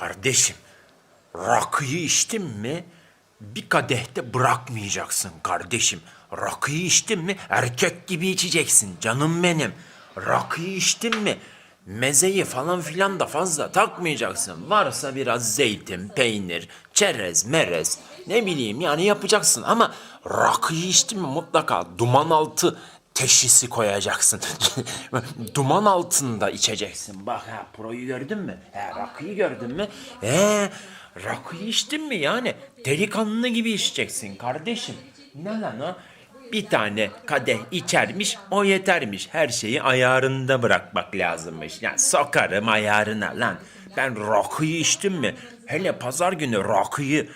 Kardeşim, rakıyı içtin mi bir kadehte bırakmayacaksın kardeşim. Rakıyı içtin mi erkek gibi içeceksin canım benim. Rakıyı içtin mi mezeyi falan filan da fazla takmayacaksın. Varsa biraz zeytin, peynir, çerez, merez ne bileyim yani yapacaksın ama rakıyı içtin mi mutlaka duman altı teşhisi koyacaksın. Duman altında içeceksin. Bak ha proyu gördün mü? He rakıyı gördün mü? He rakıyı içtin mi yani? Delikanlı gibi içeceksin kardeşim. Ne lan o? Bir tane kadeh içermiş, o yetermiş. Her şeyi ayarında bırakmak lazımmış. Ya sokarım ayarına lan. Ben rakıyı içtim mi? Hele pazar günü rakıyı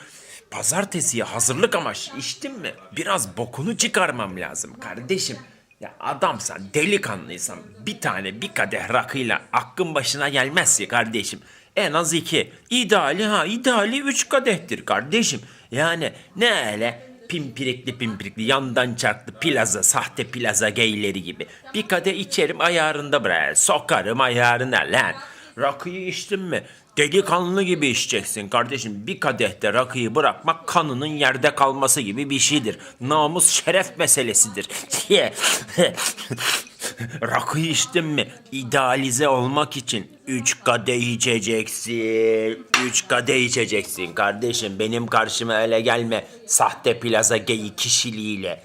pazartesiye hazırlık amaçlı içtim mi? Biraz bokunu çıkarmam lazım kardeşim. Ya adamsan, delikanlıysan bir tane bir kadeh rakıyla aklın başına gelmez ki kardeşim. En az iki. İdeali ha ideali üç kadehtir kardeşim. Yani ne öyle pimpirikli pimpirikli yandan çarklı plaza sahte plaza geyleri gibi. Bir kadeh içerim ayarında bırak. Sokarım ayarına lan. Rakıyı içtin mi? Delikanlı gibi içeceksin kardeşim. Bir kadehte rakıyı bırakmak kanının yerde kalması gibi bir şeydir. Namus şeref meselesidir. Rakıyı içtin mi? İdealize olmak için üç kadeh içeceksin. Üç kadeh içeceksin kardeşim. Benim karşıma öyle gelme. Sahte plaza geyi kişiliğiyle.